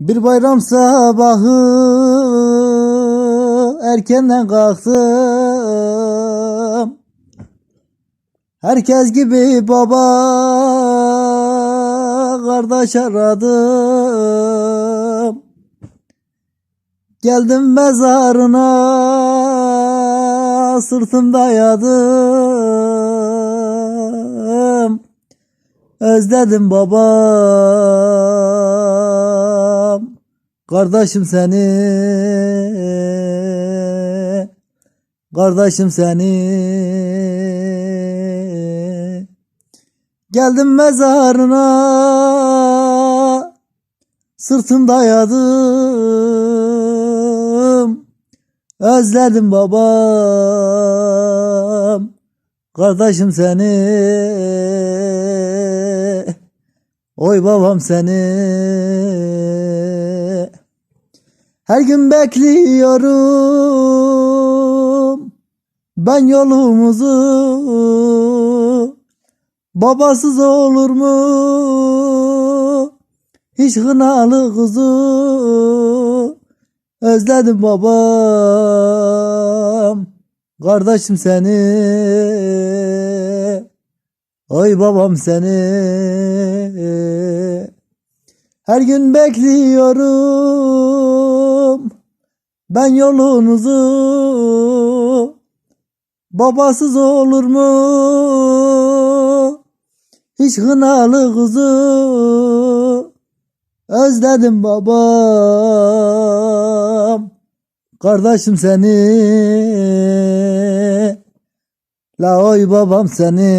Bir bayram sabahı erkenden kalktım. Herkes gibi baba kardeş aradım. Geldim mezarına sırtım dayadım. Özledim babam. Kardeşim seni. Kardeşim seni. Geldim mezarına. Sırtım dayadım. Özledim babam. Kardeşim seni. Oy babam seni. Her gün bekliyorum. Ben yolumuzu. Babasız olur mu? Hiç hınalı kuzu. Özledim babam. Kardeşim seni. Oy babam seni. Her gün bekliyorum. Ben yolunuzu. Babasız olur mu? Hiç hınalı kuzu. Özledim babam. Kardeşim seni. La oy babam seni.